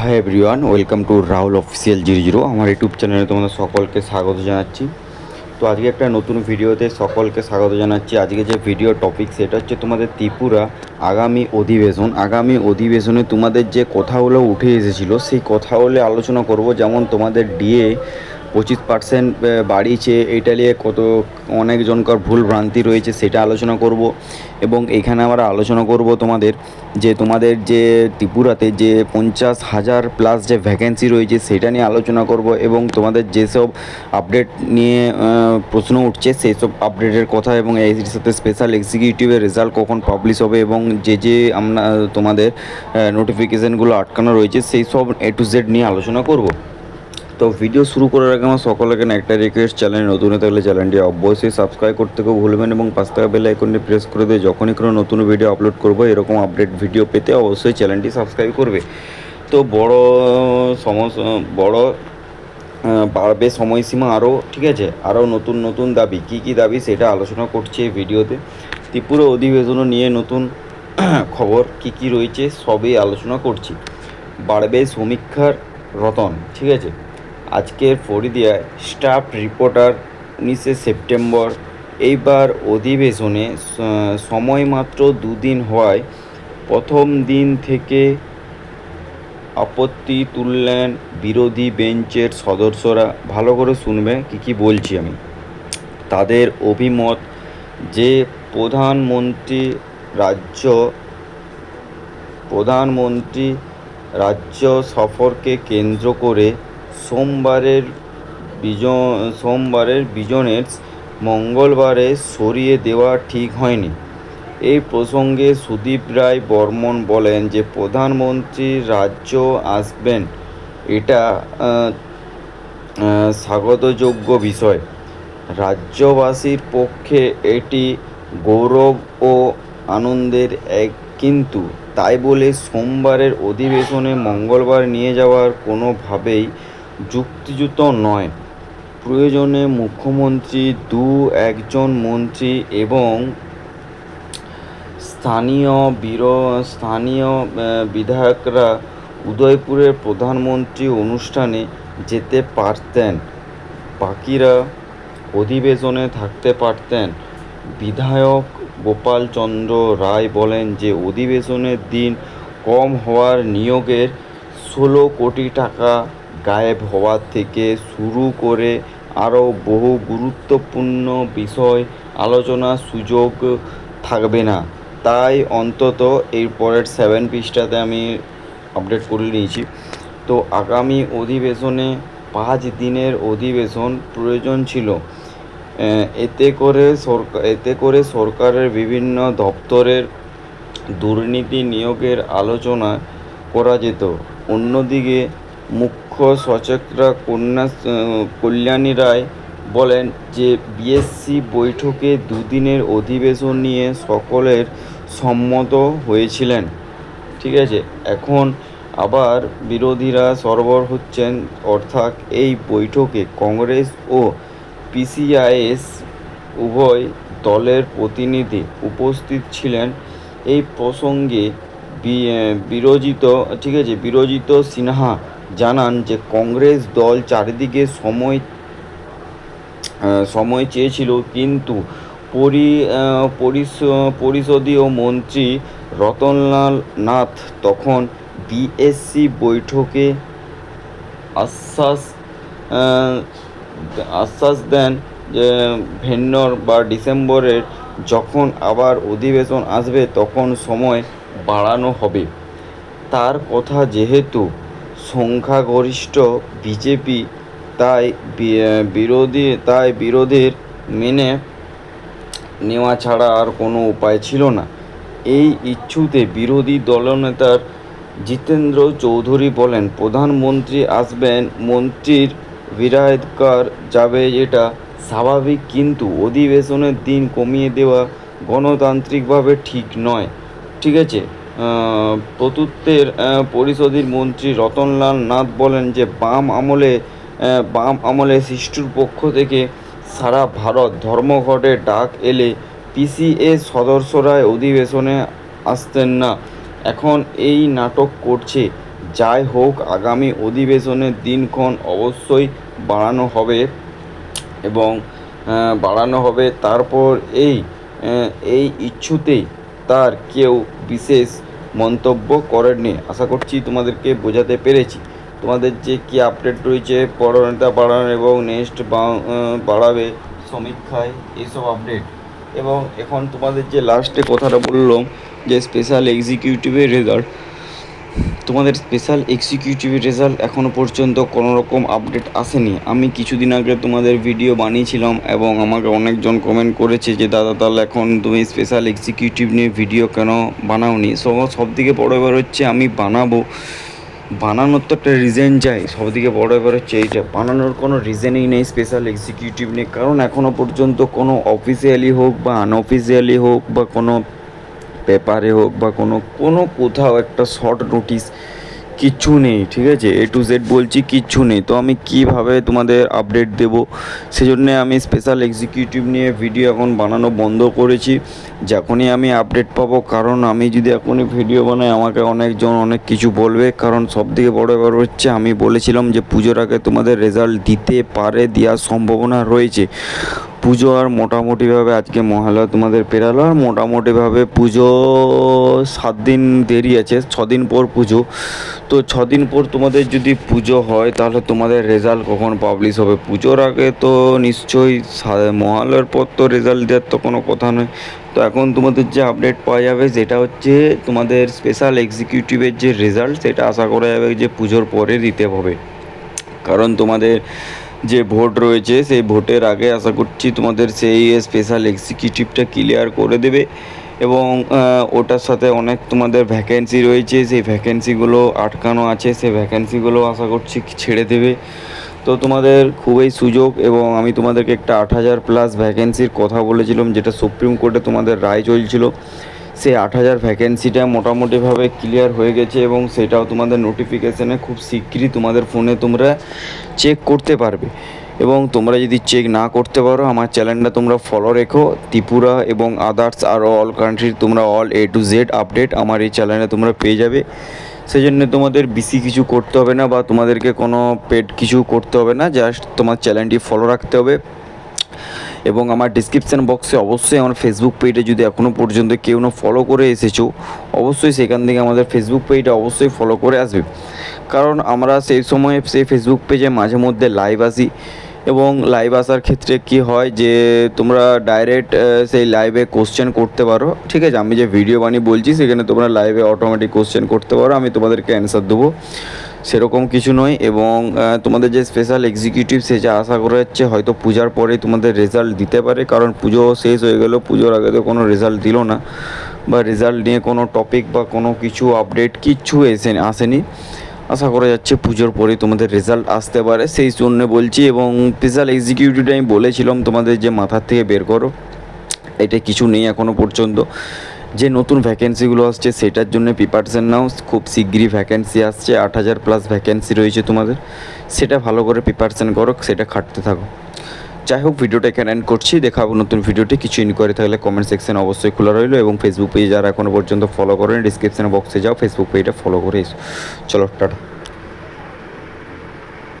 Hi everyone welcome to Rahul official zero zero আমার YouTube চ্যানেলে তোমাদের সকলকে স্বাগত জানাচ্ছি। তো আজকে একটা নতুন ভিডিওতে সকলকে স্বাগত জানাচ্ছি। আজকে যে ভিডিও টপিক সেটা হচ্ছে তোমাদের ত্রিপুরা আগামী অধিবেশন। আগামী অধিবেশনে তোমাদের যে কথাগুলো উঠে এসেছিল, সেই কথাগুলো আলোচনা করব। যেমন তোমাদের ডিএ পঁচিশ পার্সেন্ট বাড়িয়েছে। এটা নিয়ে কত, অনেকজনকার ভুল ভ্রান্তি রয়েছে, সেটা আলোচনা করব। এবং এখানে আমরা আলোচনা করব তোমাদের যে তোমাদের যে, ত্রিপুরাতে যে, পঞ্চাশ হাজার প্লাস যে ভ্যাকেন্সি রয়েছে, সেটা নিয়ে আলোচনা করব। এবং তোমাদের যেসব আপডেট নিয়ে প্রশ্ন উঠছে সেই সব আপডেটের কথা এবং এর সাথে স্পেশাল এক্সিকিউটিভের রেজাল্ট কখন পাবলিশ হবে এবং যে যে, আমরা তোমাদের নোটিফিকেশানগুলো আটকানো রয়েছে, সেই সব এ টু জেড নিয়ে আলোচনা করব। তো ভিডিও শুরু করার আগে আমার সকলকে না একটা রিকোয়েস্ট চ্যানেল নতুন হতে হলে চ্যানেলটি অবশ্যই সাবস্ক্রাইব করতে কেউ ভুলবেন এবং পাঁচ টাকা বেল আইকনটি প্রেস করে দিয়ে যখনই কোনো নতুন ভিডিও আপলোড করব, এরকম আপডেট ভিডিও পেতে অবশ্যই চ্যানেলটি সাবস্ক্রাইব করবে। তো বড় সমস্যা বড় বাড়বে সময়সীমা আরও, ঠিক আছে? আরও নতুন নতুন দাবি। কি কি দাবি সেটা আলোচনা করছে এই ভিডিওতে। ত্রিপুরা অধিবেশনও নিয়ে নতুন খবর কি কি রয়েছে সবই আলোচনা করছি। বাড়বে সমীক্ষার রতন, ঠিক আছে? আজকের ফরিদিয়ায় স্টাফ রিপোর্টার উনিশে সেপ্টেম্বর। এইবার অধিবেশনে সময় মাত্র দুদিন হওয়ায় প্রথম দিন থেকে আপত্তি তুললেন বিরোধী বেঞ্চের সদস্যরা। ভালো করে শুনবে, কি কি বলছি আমি। তাদের অভিমত যে, প্রধানমন্ত্রী রাজ্য প্রধানমন্ত্রী রাজ্য সফরকে কেন্দ্র করে সোমবারের বিজ সোমবারের বিজনেস মঙ্গলবারে সরিয়ে দেওয়া ঠিক হয়নি। এই প্রসঙ্গে সুদীপ রায় বর্মন বলেন যে, প্রধানমন্ত্রী রাজ্য আসবেন, এটা স্বাগতযোগ্য বিষয়। রাজ্যবাসীর পক্ষে এটি গৌরব ও আনন্দের এক, কিন্তু তাই বলে সোমবারের অধিবেশনে মঙ্গলবার নিয়ে যাওয়ার কোনোভাবেই যুক্তিযুক্ত নয়। প্রয়োজনে মুখ্যমন্ত্রী, দু একজন মন্ত্রী এবং স্থানীয় বির, স্থানীয় বিধায়করা উদয়পুরের প্রধানমন্ত্রী অনুষ্ঠানে যেতে পারতেন। বাকিরা অধিবেশনে থাকতে পারতেন। বিধায়ক গোপালচন্দ্র রায় বলেন যে, অধিবেশনের দিন কম হওয়ার নিয়োগের ষোলো কোটি টাকা গায়েব হওয়ার থেকে শুরু করে আরও বহু গুরুত্বপূর্ণ বিষয় আলোচনার সুযোগ থাকবে না। তাই অন্তত এর পরের সেভেন পৃষ্ঠাতে আমি আপডেট করে নিয়েছি। তো আগামী অধিবেশনে পাঁচ দিনের অধিবেশন প্রয়োজন ছিল। এতে করে সরকার এতে করে সরকারের বিভিন্ন দপ্তরের দুর্নীতি নিয়োগের আলোচনা করা যেত। অন্যদিকে মুখ্য সচেতরা কন্যা কল্যাণী রায় বলেন যে বিএসসি বৈঠকে দুদিনের অধিবেশন নিয়ে সকলের সম্মত হয়েছিলেন। ঠিক আছে এখন আবার বিরোধীরা সরবর হচ্ছেন অর্থাৎ এই বৈঠকে কংগ্রেস ও পিসিআইএস উভয় দলের প্রতিনিধি উপস্থিত ছিলেন। এই প্রসঙ্গে বি- আহ, বিরোচিত ঠিক আছে বিরোচিত সিনহা জানান যে কংগ্রেস দল চারিদিকে সময় সময় চেয়েছিল, কিন্তু পরি পরিষ- পরিষদীয় মন্ত্রী রতনলাল নাথ তখন বিএসসি বৈঠকে আশ্বাস আশ্বাস দেন যে ভেন্নর বা ডিসেম্বরের যখন আবার অধিবেশন আসবে তখন সময় বাড়ানো হবে। তার কথা যেহেতু সংখ্যাগরিষ্ঠ বিজেপি তাই বিরোধী, তাই বিরোধীর মেনে নেওয়া ছাড়া আর কোনো উপায় ছিল না। এই ইস্যুতে বিরোধী দলনেতার জিতেন্দ্র চৌধুরী বলেন, প্রধানমন্ত্রী আসবেন, মন্ত্রীর বিরায়তকার যাবে এটা স্বাভাবিক, কিন্তু অধিবেশনের দিন কমিয়ে দেওয়া গণতান্ত্রিকভাবে ঠিক নয়। ঠিক আছে প্রতুত্বের পরিষদের মন্ত্রী রতনলাল নাথ বলেন যে, বাম আমলে বাম আমলে সৃষ্টির পক্ষ থেকে সারা ভারত ধর্মঘটে ডাক এলে পিসিএ সদস্যরা অধিবেশনে আসতেন না। এখন এই নাটক করছে। যাই হোক, আগামী অধিবেশনের দিনক্ষণ অবশ্যই বাড়ানো হবে এবং বাড়ানো হবে। তারপর এই এই ইচ্ছুতেই তার কেউ বিশেষ মন্তব্য করেননি। আশা করছি তোমাদেরকে বোঝাতে পেরেছি। তোমাদের যে কী আপডেট রয়েছে, পরনেতা বাড়ানো এবং নেক্সট বাড়াবে সমীক্ষায় এইসব আপডেট এবং এখন তোমাদের যে লাস্টে কথাটা বললাম, যে স্পেশাল এক্সিকিউটিভের রেজাল্ট তোমাদের স্পেশাল এক্সিকিউটিভ রেজাল্ট এখনও পর্যন্ত কোনো রকম আপডেট আসেনি। আমি কিছুদিন আগে তোমাদের ভিডিও বানিয়েছিলাম এবং আমাকে অনেকজন কমেন্ট করেছে যে, দাদা, তাহলে এখন তুমি স্পেশাল এক্সিকিউটিভ নিয়ে ভিডিও কেন বানাওনি? সব সব থেকে বড় এবার হচ্ছে আমি বানাবো। বানানোর তো একটা রিজেন চাই সব থেকে বড় এবার হচ্ছে এইটা বানানোর কোনো রিজেনই নেই স্পেশাল এক্সিকিউটিভ নেই কারণ এখনও পর্যন্ত কোনো অফিসিয়ালি হোক বা আনঅফিসিয়ালি হোক বা কোনো পেপারে হোক বা কোনো কোনো কোথাও একটা শর্ট নোটিস কিচ্ছু নেই, ঠিক আছে? এ টু জেড বলছি, কিচ্ছু নেই। তো আমি কীভাবে তোমাদের আপডেট দেব? সেজন্য আমি স্পেশাল এক্সিকিউটিভ নিয়ে ভিডিও এখন বানানো বন্ধ করেছি। যখনই আমি আপডেট পাবো, কারণ আমি যদি এখনই ভিডিও বানাই, আমাকে অনেকজন অনেক কিছু বলবে। কারণ সব থেকে বড় ব্যাপার হচ্ছে, আমি বলেছিলাম যে পুজোর আগে তোমাদের রেজাল্ট দিতে পারে, দেওয়ার সম্ভাবনা রয়েছে। পুজো আর মোটামুটিভাবে আজকে মহালয়া তোমাদের পেরালো, আর মোটামুটিভাবে পুজো সাত দিন দেরি আছে, ছদিন পর পুজো। তো ছদিন পর তোমাদের যদি পুজো হয়, তাহলে তোমাদের রেজাল্ট কখন পাবলিশ হবে? পুজোর আগে তো নিশ্চয়ই মহালয়ার পর তো রেজাল্ট দেওয়ার তো কোনো কথা নয়। তো এখন তোমাদের যে আপডেট পাওয়া যাবে যেটা হচ্ছে তোমাদের স্পেশাল এক্সিকিউটিভের যে রেজাল্ট সেটা আশা করা যাবে যে পুজোর পরে দিতে হবে। কারণ তোমাদের যে ভোট রয়েছে, সেই ভোটের আগে আশা করছি তোমাদের সেই স্পেশাল এক্সিকিউটিভটা ক্লিয়ার করে দেবে এবং ওটার সাথে অনেক তোমাদের ভ্যাকেন্সি রয়েছে, সেই ভ্যাকেন্সিগুলো আটকানো আছে, সেই ভ্যাকেন্সিগুলো আশা করছি ছেড়ে দেবে। তো তোমাদের খুবই সুযোগ এবং আমি তোমাদেরকে একটা আট হাজার প্লাস ভ্যাকেন্সির কথা বলেছিলাম, যেটা সুপ্রিম কোর্টে তোমাদের রায় চলছিল। সেই আট হাজার ভ্যাকেন্সিটা মোটামুটিভাবে ক্লিয়ার হয়ে গেছে এবং সেটাও তোমাদের নোটিফিকেশানে খুব শিগগিরই তোমাদের ফোনে তোমরা চেক করতে পারবে। এবং তোমরা যদি চেক না করতে পারো, আমার চ্যানেলটা তোমরা ফলো রেখো। ত্রিপুরা এবং আদার্স আর অল কান্ট্রির তোমরা all A to Z update আমার এই চ্যানেলে তোমরা পেয়ে যাবে। সেই জন্য তোমাদের বেশি কিছু করতে হবে না বা তোমাদেরকে কোনো পেড কিছু করতে হবে না জাস্ট তোমার চ্যানেলটি ফলো রাখতে হবে। এবং আমার ডিসক্রিপশান বক্সে অবশ্যই আমার ফেসবুক পেজে যদি এখনও পর্যন্ত কেউ না ফলো করে এসেছ, অবশ্যই সেখান থেকে আমাদের ফেসবুক পেজটা অবশ্যই ফলো করে আসবে। কারণ আমরা সেই সময়ে সেই ফেসবুক পেজে মাঝে মধ্যে লাইভ আসি এবং লাইভ আসার ক্ষেত্রে কি হয় যে, তোমরা ডাইরেক্ট সেই লাইভে কোশ্চেন করতে পারো। ঠিক আছে, আমি যে ভিডিও বানিয়ে বলছি, সেখানে তোমরা লাইভে অটোমেটিক কোশ্চেন করতে পারো, আমি তোমাদেরকে অ্যান্সার দেবো। সেরকম কিছু নয় এবং তোমাদের যে স্পেশাল এক্সিকিউটিভ সে যা আশা করা যাচ্ছে, হয়তো পূজার পরেই তোমাদের রেজাল্ট দিতে পারে, কারণ পুজো শেষ হয়ে গেল, পুজোর আগে তো কোনো রেজাল্ট দিল না, বা রেজাল্ট নিয়ে কোনো টপিক বা কোনো কিছু আপডেট কিচ্ছু এসে আসেনি। আশা করা যাচ্ছে পুজোর পরেই তোমাদের রেজাল্ট আসতে পারে, সেই জন্য বলছি এবং স্পেশাল এক্সিকিউটিভটা আমি বলেছিলাম, তোমাদের যে মাথার থেকে বের করো, এটা কিছু নেই এখনও পর্যন্ত। যে নতুন ভ্যাকেন্সিগুলো আসছে, সেটার জন্য প্রিপারেশন নাও। খুব শীঘ্রই ভ্যাকেন্সি আসছে, আট হাজার প্লাস ভ্যাকেন্সি রয়েছে তোমাদের। সেটা ভালো করে প্রিপারেশান করো, সেটা খাটতে থাকো। যাই হোক, ভিডিওটা এখানে এন্ড করছি। দেখাবো নতুন ভিডিওটি কিছু ইনকোয়ারি থাকলে কমেন্ট সেকশন অবশ্যই খোলা রইল এবং ফেসবুক পেজ যারা এখনও পর্যন্ত ফলো করেন ডিসক্রিপশন বক্সে যাও ফেসবুক পেজটা ফলো করে এসো। চলো, টাটা।